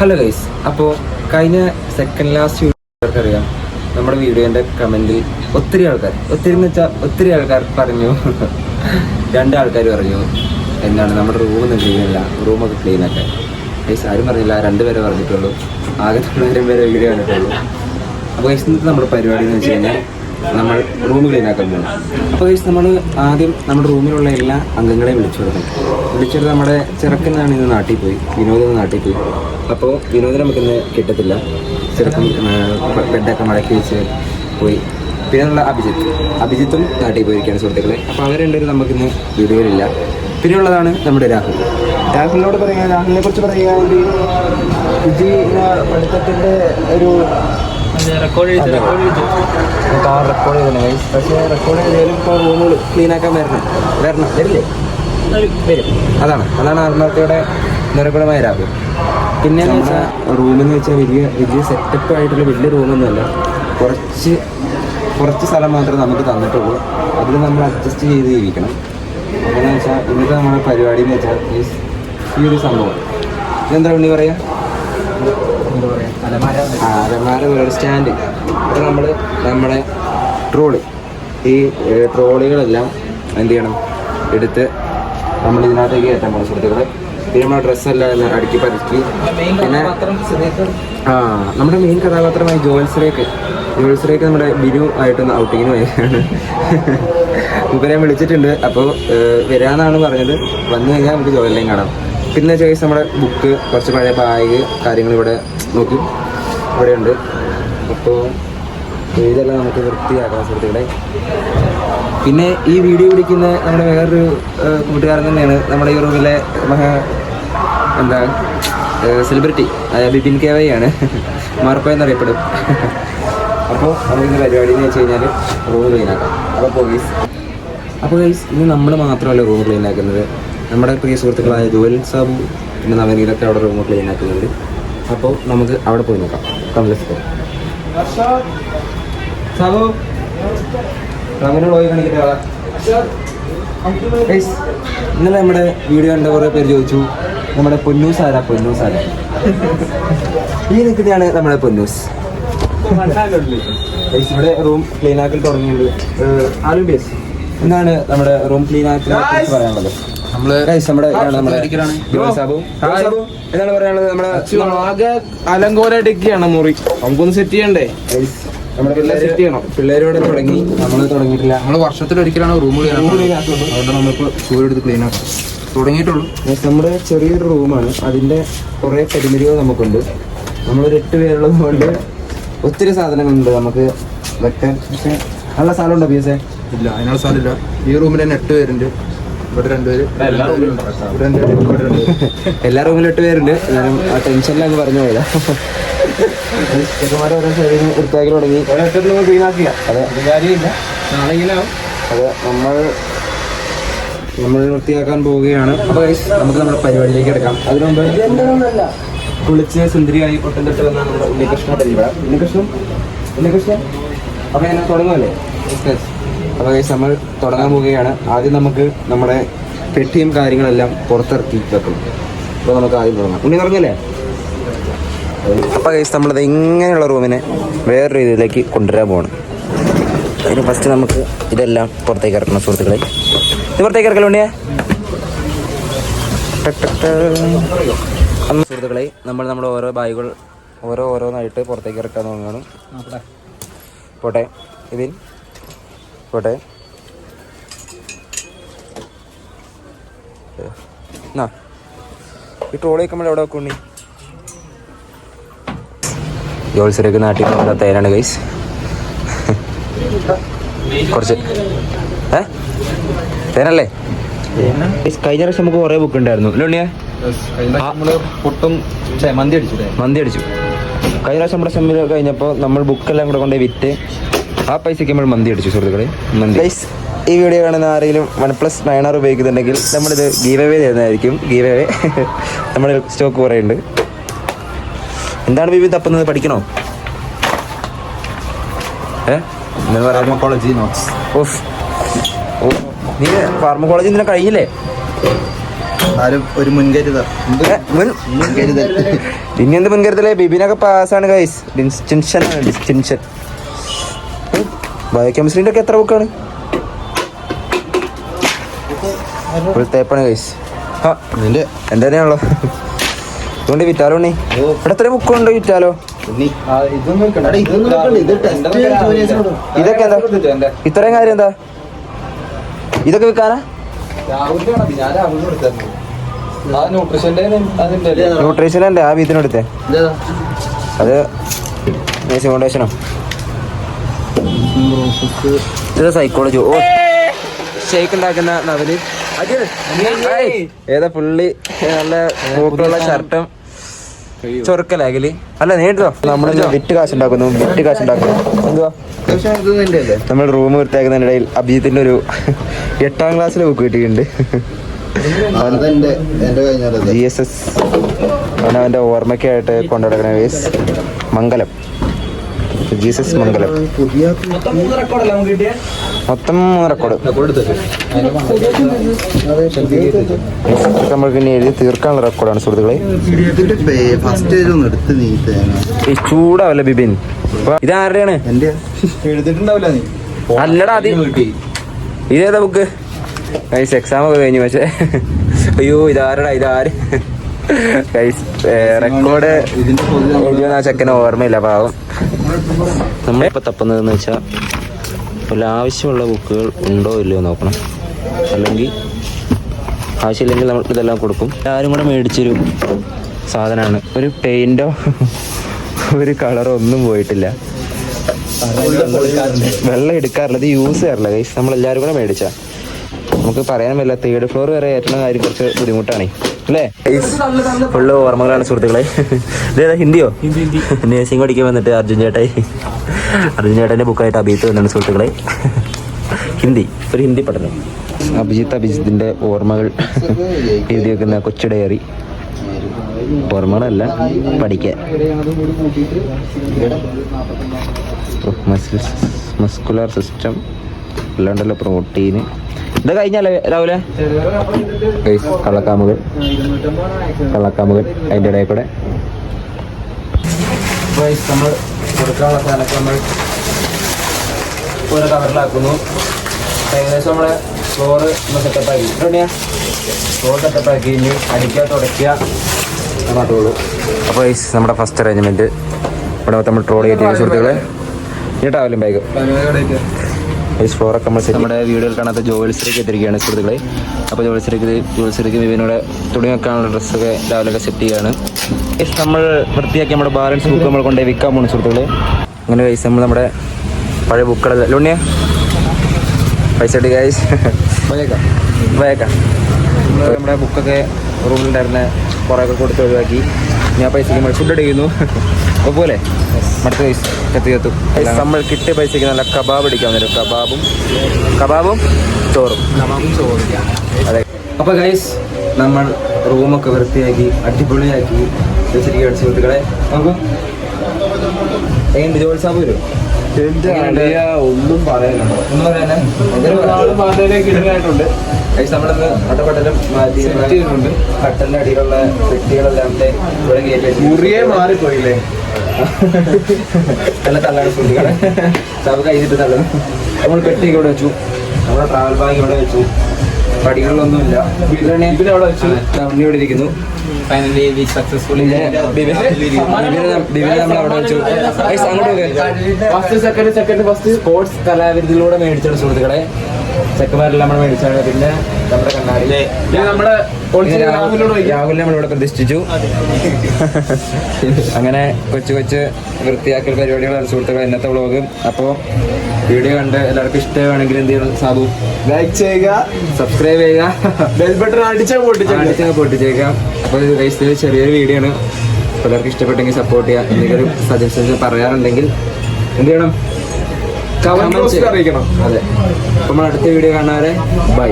Hello guys അപ്പോൾ കഴിഞ്ഞ second last അറിയാം നമ്മുടെ വീഡിയോന്റെ കമന്റിൽ ഒത്തിരി ആൾക്കാർ ഒത്തിരി എന്ന് വെച്ചാൽ ഒത്തിരി ആൾക്കാർ പറഞ്ഞു. രണ്ട് ആൾക്കാർ പറഞ്ഞു എന്താണ് നമ്മുടെ റൂമൊന്നും ക്ലീൻ അല്ല. റൂമൊക്കെ ക്ലീൻ ആക്കാൻ. ഗൈസ് ആരും പറഞ്ഞില്ല. രണ്ട് പേരെ പറഞ്ഞിട്ടുള്ളൂ. ആകെ തൊള്ളായിരം പേരെ വീഡിയോ കണ്ടിട്ടുള്ളൂ. അപ്പോൾ ഗൈസ് ഇന്നത്തെ നമ്മുടെ പരിപാടി എന്ന് വെച്ച് കഴിഞ്ഞാൽ നമ്മൾ റൂം ക്ലീൻ ആക്കാൻ പോകും അപ്പോൾ ഗൈസ് നമ്മൾ ആദ്യം നമ്മുടെ റൂമിലുള്ള എല്ലാ അംഗങ്ങളെയും വിളിച്ചു കൊടുക്കും. വിളിച്ചിട്ട് നമ്മുടെ ചെറുക്കനാണ് ഇന്ന് നാട്ടിൽ പോയി വിനോദം ഇന്ന് നാട്ടിൽ പോയി. അപ്പോൾ വിനോദിനെ നമുക്കിന്ന് കിട്ടത്തില്ല. ചെറുക്കൻ ബെഡൊക്കെ മടക്കി വെച്ച് പോയി. പിന്നെ ഉള്ള അഭിജിത്ത്. അഭിജിത്തും നാട്ടിൽ പോയിരിക്കുകയാണ് സുഹൃത്തുക്കളെ. അപ്പോൾ അവർ രണ്ടുപേരും നമുക്കിന്ന് വീഡിയോയിലില്ല പിന്നെ ഉള്ളതാണ് നമ്മുടെ രാഹുൽ. രാഹുലിനോട് പറയുക രാഹുലിനെ കുറിച്ച് പറയുകയാണെങ്കിൽ വിജയ് പഠിത്തത്തിന്റെ ഒരു റെക്കോർഡ് ചെയ്ത് റെക്കോർഡ് ചെയ്തു. നമുക്ക് ആ റെക്കോർഡ് ചെയ്തേ ഗൈസ് പക്ഷേ റെക്കോർഡ് ചെയ്താലും ഇപ്പോൾ റൂമുകൾ ക്ലീൻ ആക്കാൻ വരണം. വരണം. വരില്ലേ? വരും. അതാണ്. അതാണ് ആത്മഹത്യയുടെ നിറകുടമായ രാഹുൽ പിന്നെ റൂമെന്ന് വെച്ചാൽ വലിയ വലിയ സെറ്റപ്പ് ആയിട്ടുള്ള വലിയ റൂമൊന്നുമല്ല. കുറച്ച് കുറച്ച് സ്ഥലം മാത്രമേ നമുക്ക് തന്നിട്ടുള്ളൂ. അതിൽ നമ്മൾ അഡ്ജസ്റ്റ് ചെയ്ത് ജീവിക്കണം എങ്ങനെയാണെന്ന് വെച്ചാൽ ഇന്നത്തെ നമ്മുടെ പരിപാടി എന്ന് വെച്ചാൽ ഈ ഒരു സംഭവം. ഇതെന്താ ഉണ്ണി പറയാ ആ അലമാര ഒരു സ്റ്റാൻഡ് അപ്പോൾ നമ്മൾ നമ്മുടെ ട്രോളി. ഈ ട്രോളികളെല്ലാം എന്ത് ചെയ്യണം? എടുത്ത് നമ്മൾ ഇതിനകത്തേക്ക് കയറ്റാൻ പോകുന്ന സുഹൃത്തുക്കളെ. പിന്നെ നമ്മുടെ ഡ്രസ്സെല്ലാം എല്ലാം അടുക്കി പതുക്കി. പിന്നെ ആ നമ്മുടെ മെയിൻ കഥാപാത്രമായി ജോൽസിലേക്ക് ജോൽസിലേക്ക് നമ്മുടെ ബിനു ആയിട്ടൊന്ന് ഔട്ടിങ്ങിന് പോയാണ് ഇവരെ വിളിച്ചിട്ടുണ്ട്. അപ്പോൾ വരാന്നാണ് പറഞ്ഞത്. വന്നു കഴിഞ്ഞാൽ നമുക്ക് ജോലിലേയും കാണാം. പിന്നെ ചോയ്സ് നമ്മുടെ ബുക്ക് കുറച്ച് പഴയ ബാഗ് കാര്യങ്ങൾ ഇവിടെ നോക്കി. ഇവിടെ ഉണ്ട് അപ്പോൾ ഇതെല്ലാം നമുക്ക് വൃത്തിയാക്കാം സുഹൃത്തുക്കളെ. പിന്നെ ഈ വീഡിയോ പിടിക്കുന്ന നമ്മുടെ വേറൊരു കൂട്ടുകാരൻ തന്നെയാണ് നമ്മുടെ ഈ റൂമിലെ മഹാ എന്താ സെലിബ്രിറ്റി ബിപിൻ കെ വൈ ആണ്. മാർപ്പ എന്നറിയപ്പെടും. അപ്പോൾ നമുക്കിന്ന് പരിപാടി എന്ന് വെച്ച് കഴിഞ്ഞാൽ റൂം ക്ലീൻ ആക്കാം. അപ്പോൾ പോലീസ് അപ്പോൾ ഗൈസ് ഇന്ന് നമ്മൾ മാത്രമല്ല റൂം ക്ലീൻ ആക്കുന്നത്. നമ്മുടെ പ്രിയ സുഹൃത്തുക്കളായ ജോൽ സാബു പിന്നെ നവനീതൊക്കെ അവിടെ റൂം ക്ലീൻ ആക്കുന്നുണ്ട് അപ്പോൾ നമുക്ക് അവിടെ പോയി നോക്കാം. കംപ്ലീറ്റ് സാബു റമനോട് പോയി കാണിക്കട്ടെ ഇന്നലെ നമ്മുടെ വീഡിയോ കണ്ട കുറേ പേര് ചോദിച്ചു നമ്മുടെ പൊന്നൂസ് ആരാ? പൊന്നൂസ് ആരാ? ഈ നിൽക്കുന്നതാണ് നമ്മുടെ പൊന്നൂസ്. ഇവിടെ റൂം ക്ലീൻ ആക്കൽ തുടങ്ങിയിട്ടുണ്ട്. ആലും ബേസ്. എന്താണ് നമ്മുടെ റൂം ക്ലീൻ കുറിച്ച് പറയാനുള്ളത് എന്താണ് പറയാനുള്ളത് ആകെ മുറി. നമുക്കൊന്ന് സെറ്റ് ചെയ്യണ്ടേ? നമ്മുടെ. പിള്ളേരോടെ തുടങ്ങി. നമ്മൾ തുടങ്ങിയിട്ടില്ല. വർഷത്തിലൊരിക്കലാണ് റൂം ക്ലീൻ അതുകൊണ്ട് ആക്കാം. തുടങ്ങിയിട്ടുള്ളൂ. നമ്മുടെ ചെറിയൊരു റൂമാണ് അതിന്റെ കുറെ പരിമിതികൾ നമുക്കുണ്ട്. നമ്മളൊരു എട്ട് പേരുള്ളത് കൊണ്ട് ഒത്തിരി സാധനങ്ങളുണ്ട് നമുക്ക് വെക്കാൻ. പക്ഷെ നല്ല സ്ഥലമുണ്ടോ പി എസ് ഇല്ല അതിനുള്ള സ്ഥലമില്ല. ഈ റൂമിൽ തന്നെ എട്ട് പേരുണ്ട്. എല്ലാ റൂമിലും എട്ട് പേരുണ്ട്. ഞാനും ആ ടെൻഷനിൽ അങ്ങ് പറഞ്ഞു പോയതാ. ഓരോ സൈഡിൽ വൃത്തിയാക്കി തുടങ്ങി. അതെ. അതെ നമ്മൾ നമ്മൾ വൃത്തിയാക്കാൻ പോവുകയാണ്. അപ്പോൾ നമുക്ക് നമ്മുടെ പരിപാടിയിലേക്ക് എടുക്കാം അതിനു മുമ്പ് കുളിച്ച് സുന്ദരിയായി ഒട്ടും തൊട്ട് വന്ന നമ്മുടെ ഉണ്ണികൃഷ്ണ പരിപാടി ഉണ്ണികൃഷ്ണൻ? ഉണ്ണികൃഷ്ണൻ? അപ്പോൾ ഞാൻ തുടങ്ങുമല്ലേ അപ്പോൾ ഗൈസ് നമ്മൾ തുടങ്ങാൻ പോവുകയാണ്. ആദ്യം നമുക്ക് നമ്മുടെ പെട്ടിയും കാര്യങ്ങളെല്ലാം പുറത്തിറക്കി വെക്കണം. അപ്പോൾ നമുക്ക് ആദ്യം തുടങ്ങാം. ഉണ്ണി തുടങ്ങല്ലേ അപ്പോൾ ഗൈസ് നമ്മളത് ഇങ്ങനെയുള്ള റൂമിനെ വേറെ രീതിയിലേക്ക് കൊണ്ടുവരാൻ പോകണം അതിന് ഫസ്റ്റ് നമുക്ക് ഇതെല്ലാം പുറത്തേക്ക് ഇറക്കണം സുഹൃത്തുക്കളെ. ഇത് പുറത്തേക്ക് ഇറക്കലോ ഉണ്ണിയെ? ടക് ടക് ടക്. അന്ന് സുഹൃത്തുക്കളെ നമ്മൾ നമ്മുടെ ഓരോ ബാഗുകൾ ഓരോ ഓരോന്നായിട്ട് പുറത്തേക്ക് ഇറക്കാൻ തുടങ്ങണം പോട്ടെ. ഇതിൽ പോട്ടെ. എന്നാ ഈ ട്രോളിയൊക്കെ നമ്മൾ എവിടെ വെക്കുന്നു ജോത്സരൊക്കെ നാട്ടിൽ നിന്ന് തേനാണ് ഗൈസ് കുറച്ച് ഏ? തേനല്ലേ കഴിഞ്ഞ പ്രാവശ്യം നമുക്ക് കുറേ ബുക്ക് ഉണ്ടായിരുന്നു. അല്ലേ ഉണ്ണിയെ? പൊട്ടും മന്തി അടിച്ചു. മന്തി അടിച്ചു. കഴിഞ്ഞ പ്രാവശ്യം നമ്മുടെ സെമ്മിൽ കഴിഞ്ഞപ്പോൾ നമ്മൾ ബുക്കെല്ലാം കൂടെ കൊണ്ടുപോയി വിറ്റ്. ആ പൈസയ്ക്ക് നമ്മൾ മന്തി അടിച്ചു സുഹൃത്തുക്കളെ. മന്തി. ഈ വീഡിയോ കാണുന്ന ആരെങ്കിലും വൺ പ്ലസ് നയൻ ആർ ഉപയോഗിക്കുന്നുണ്ടെങ്കിൽ നമ്മളിത് ഗീവ് അവേ തരുന്നതായിരിക്കും. ഗീവ് അവേ നമ്മുടെ സ്റ്റോക്ക് കുറേ ഉണ്ട് എന്താണ് ബിബി തപ്പുന്നത് പഠിക്കണോ? ഫാർമക്കോളജി നോട്ട്സ് ഓഫ് നീ ഫാർമക്കോളജി ഇന്നലെ കഴിഞ്ഞില്ലേ? ഒരു മുൻകരുതൽ. മുൻ മുൻകരുതൽ. ഇനി എന്ത് മുൻകരുതലേ? ബിബിനൊക്കെ പാസ്സാണ് ഗൈസ് ഡിസ്റ്റിൻഷൻ ആണ് ഡിസ്റ്റിൻഷൻ ബയോ കെമിസ്ട്രീന്റെ ഒക്കെ എത്ര ബുക്കാണ് ഫുൾ തേപ്പാണ് ഗൈസ് ആ നിന്റെ എന്തായാലും അതുകൊണ്ട് വിറ്റാലോ ഉണ്ണി? ഇവിടെ എത്ര ബുക്കുണ്ട് വിറ്റാലോ? ഇതൊക്കെ എന്താ? ഇത്രയും കാര്യം എന്താ? ഇതൊക്കെ വിൽക്കാനാ? ന്യൂട്രീഷന്റെ അല്ലേ? ആ വീതിനെടുത്തേ? അത് ഫൗണ്ടേഷനോ ഇത് സൈക്കോളജി ഓ ഷേക്ക് ഉണ്ടാക്കുന്ന നവൽ. ഏതാ പുള്ളി? നല്ല മൂക്കുള്ള ഷർട്ടും ചൊറുക്കലാകൽ അല്ല നേരിട്ടോ നമ്മൾ വിറ്റ് കാശ് ഉണ്ടാക്കുന്നു വിറ്റ് കാശ് ഉണ്ടാക്കുന്നു എന്തുവാ നമ്മൾ റൂം വൃത്തിയാക്കുന്നതിനിടയിൽ അഭിജിത്തിന്റെ ഒരു എട്ടാം ക്ലാസ്സിലെ ബുക്ക് കിട്ടിയിട്ടുണ്ട്. ജി എസ് എസ് അവൻ അവന്റെ ഓർമ്മയ്ക്കായിട്ട് കൊണ്ടുനടക്കണ വേസ് മംഗലം. ജി എസ് എസ് മംഗലം മൊത്തം മൂന്ന് റെക്കോർഡ്. നമ്മൾക്ക് ഇനി എഴുതി തീർക്കാനുള്ള റെക്കോർഡാണ് സുഹൃത്തുക്കളെ. ഇതിന്റെ ഫസ്റ്റ് പേജ് ഒന്ന് എടുത്ത് നീ തേങ്ങ. ഈ ചൂടാവല്ലേ ബിബിൻ? ഇത് ആരുടെയാണ്? നീ. അല്ലടാ അത് ഇതേതാ ബുക്ക് കൈസ് എക്സാം ഒക്കെ കഴിഞ്ഞു പക്ഷേ. അയ്യോ ഇതാരടാ ഇതാര്? റെക്കോർഡ് എഴുതിയെന്ന് ആ ചെക്കന് ഓർമ്മയില്ല പാവം. നമ്മളിപ്പോൾ തപ്പുന്നതെന്ന് വെച്ചാൽ വല്ല ആവശ്യമുള്ള ബുക്കുകൾ ഉണ്ടോ ഇല്ലയോ നോക്കണം. അല്ലെങ്കിൽ ആവശ്യമില്ലെങ്കിൽ നമ്മൾ ഇതെല്ലാം കൊടുക്കും. എല്ലാവരും കൂടെ മേടിച്ചൊരു സാധനമാണ് ഒരു പെയിന്റോ ഒരു കളറോ ഒന്നും പോയിട്ടില്ല. വെള്ളം എടുക്കാറില്ല. ഇത് യൂസ് ചെയ്യാറില്ല. ഗൈസ് നമ്മളെല്ലാവരും കൂടെ മേടിച്ച. നമുക്ക് പറയാൻ പറ്റില്ല തേർഡ് ഫ്ലോർ വരെ ഏറ്റവും കാര്യം കുറച്ച് ബുദ്ധിമുട്ടാണ്. അല്ലേ? ഫുള്ള് ഓർമ്മകളാണ് സുഹൃത്തുക്കളെ. ഇതേതാ ഹിന്ദിയോ? നേഴ്സിംഗ് പഠിക്കാൻ വന്നിട്ട് അർജുൻ ചേട്ടായി. അർജുൻ ചേട്ടന്റെ ബുക്കായിട്ട് അഭിജിത്ത് വന്നാണ് സുഹൃത്തുക്കളെ. ഹിന്ദി ഒരു ഹിന്ദി പഠനം. അഭിജിത്ത് അഭിജിത്തിന്റെ ഓർമ്മകൾ എഴുതി വെക്കുന്ന കൊച്ചു ഡയറി ഓർമ്മകളല്ല പഠിക്കാൻ. മസിൽസ് മസ്കുലർ സിസ്റ്റം അല്ലാണ്ടല്ലോ പ്രോട്ടീന്. ഇത് കഴിഞ്ഞല്ലേ രാവിലെ കള്ളക്കാമുകൾ. കള്ളക്കാമുകൾ അതിന്റെ ഇടയിൽ കൂടെ. നമ്മൾ കൊടുക്കാനുള്ള സാധനമൊക്കെ നമ്മൾ ഒരു കവറിലാക്കുന്നു. ഏകദേശം നമ്മളെ ഫ്ലോറ് നമ്മൾ സെറ്റപ്പാക്കി എവിടെയാ ഫ്ലോർ സെറ്റപ്പാക്കി ഇനി അടിക്കുക തുടയ്ക്കുക. അപ്പോൾ ഈ നമ്മുടെ ഫസ്റ്റ് അറേഞ്ച്മെന്റ് ഇവിടെ നമ്മൾ ട്രോളി ചെയ്തിട്ട് സുഹൃത്തുക്കളെ ഇനി ട്രാവലും ബാഗ് ഗൈസ് ഫ്ലോറൊക്കെ നമ്മൾ നമ്മുടെ വീഡിയോയിൽ കാണാത്ത ജോൽസിലേക്ക് എത്തിരിക്കുകയാണ് സുഹൃത്തുക്കളെ. അപ്പോൾ ജോൽസിലേക്ക് ജോൽസിലേക്ക് വിവിനോടെ തുണി വെക്കാനുള്ള ഡ്രസ്സൊക്കെ രാവിലെയൊക്കെ സെറ്റ് ചെയ്യുകയാണ് നമ്മൾ വൃത്തിയാക്കി നമ്മുടെ ബാലൻസ് ബുക്ക് നമ്മൾ കൊണ്ടുപോയി വിൽക്കാൻ പോകുന്നു സുഹൃത്തുക്കളെ. അങ്ങനെ ഗൈസ് നമ്മൾ നമ്മുടെ പഴയ ബുക്കുകളെല്ലാം ലോണിയ പൈസ ഇട്ട് ഗൈസ് വയക്കാം വയക്കാം നമ്മുടെ ബുക്കൊക്കെ റൂമിലുണ്ടായിരുന്ന കുറേയൊക്കെ കൊടുത്ത് ഒഴിവാക്കി. ഞാൻ പൈസക്ക് നമ്മൾ ഫുഡ് അടിക്കുന്നു അപ്പോൾ പോലെ. മറ്റു പൈസ കത്തി കത്തു നമ്മൾ കിട്ടിയ പൈസക്ക് നല്ല കബാബ് അടിക്കാൻ വരും. കബാബും കബാബും ചോറും. കബാബും ചോറും. അതെ. അപ്പോൾ ഗൈസ് നമ്മൾ റൂമൊക്കെ വൃത്തിയാക്കി അടിപൊളിയാക്കി വെച്ചിരിക്കുകയാണ് സുഹൃത്തുക്കളെ. അപ്പോൾ എങ്ങനെയുണ്ട് ജോലി സാബ് വരും ഒന്നും പറയാനുണ്ടോ ഒന്നും പറയാനാ നമ്മളിന്ന് മാറ്റി Set ചെയ്യുന്നുണ്ട്. കട്ടലിന്റെ അടിയിലുള്ള പെട്ടികളെല്ലാം ഇവിടെ കയറ്റി. മുറിയെ മാറിപ്പോയില്ലേ? നല്ല തള്ളാണ് സുഹൃത്തുക്കളെ സാബ് കഴിഞ്ഞിട്ട് തള്ളും. നമ്മൾ പെട്ടി ഇവിടെ വെച്ചു. നമ്മുടെ ട്രാവൽ ബാഗ് ഇവിടെ വെച്ചു. പടികളിലൊന്നുമില്ല ഇതിനെ അവിടെ വെച്ചു. ഉണ്ണി ഇവിടെ ഇരിക്കുന്നു. ഫൈനലി വി സക്സസ്ഫുള്ളി ബിബിനെ അവിടെ first second second first sports കലാവിരുദ്ധിയിലൂടെ മേടിച്ചെടുത്ത സുഹൃത്തുക്കളെ. ചെക്കന്മാരെല്ലാം നമ്മൾ മേടിച്ചാണ്. പിന്നെ നമ്മുടെ കണ്ണാടി. പിന്നെ നമ്മുടെ രാഹുലിനെ നമ്മളിവിടെ പ്രതിഷ്ഠിച്ചു. അങ്ങനെ കൊച്ചു കൊച്ചു വൃത്തിയാക്കൽ പരിപാടികളാണ് സുഹൃത്തുക്കൾ ഇന്നത്തെ വ്ളോഗ് അപ്പോൾ വീഡിയോ കണ്ട് എല്ലാവർക്കും ഇഷ്ടമാണെങ്കിൽ എന്ത് ചെയ്യണം? സാബു ലൈക്ക് ചെയ്യുക. സബ്സ്ക്രൈബ് ചെയ്യുക. ബെൽ ബട്ടൺ അടിച്ചാൽ പൊട്ടിച്ചേക്കാം. അടിച്ചങ്ങ് പൊട്ടിച്ചേക്കാം. അപ്പോൾ ഇത് ചെറിയൊരു വീഡിയോ ആണ്. പലർക്കും എല്ലാവർക്കും ഇഷ്ടപ്പെട്ടെങ്കിൽ സപ്പോർട്ട് ചെയ്യുക. എന്തെങ്കിലും സജഷൻസ് പറയാറുണ്ടെങ്കിൽ എന്ത് ചെയ്യണം? Box അറിയിക്കണം. അതെ. നമ്മൾ അടുത്ത വീഡിയോ കാണാതെ ബൈ.